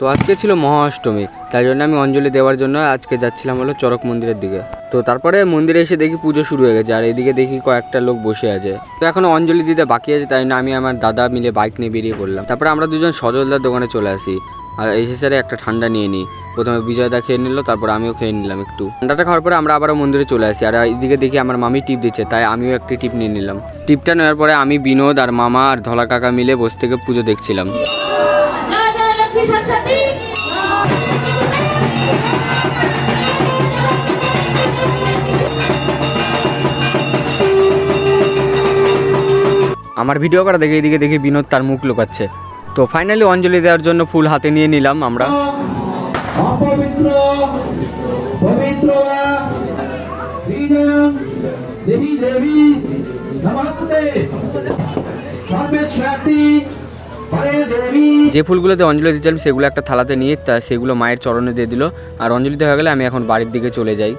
তো আজকে ছিল মহা অষ্টমী তাই জন্য আমি অঞ্জলি দেওয়ার জন্য আজকে যাচ্ছিলাম হলো চরক মন্দিরের দিকে। তো তারপরে মন্দিরে এসে দেখি পুজো শুরু হয়ে গেছে, আর এদিকে দেখি কয়েকটা লোক বসে আছে। তো এখনও অঞ্জলি দিতে বাকি আছে, তাই জন্য আমি আমার দাদা মিলে বাইক নিয়ে বেরিয়ে পড়লাম। তারপরে আমরা দুজন সজলদার দোকানে চলে আসি, আর এসে স্যারে একটা ঠান্ডা নিয়ে নিই। প্রথমে বিজয়দা খেয়ে নিল, তারপর আমিও খেয়ে নিলাম একটু। ঠান্ডাটা খাওয়ার পরে আমরা আবারও মন্দিরে চলে আসি, আর এইদিকে দেখি আমার মামি টিপ দিচ্ছে, তাই আমিও একটি টিপ নিয়ে নিলাম। টিপটা নেওয়ার পরে আমি বিনোদ আর মামা আর ধলা কাকা মিলে বসে থেকে পুজো দেখছিলাম। আমার ভিডিও করা দেখে এদিকে দেখি বিনোদ তার মুখ লুকাচ্ছে। তো ফাইনালি অঞ্জলি দেওয়ার জন্য ফুল হাতে নিয়ে নিলাম আমরা। দেবী দেবী, নমস্তে। যে ফুলগুলোতে অঞ্জলি দিয়েছিলাম সেগুলো একটা থালাতে নিয়ে তা সেগুলো মায়ের চরণে দিয়ে দিল। আর অঞ্জলি দেওয়া হয়ে গেলে আমি এখন বাড়ির দিকে চলে যাই।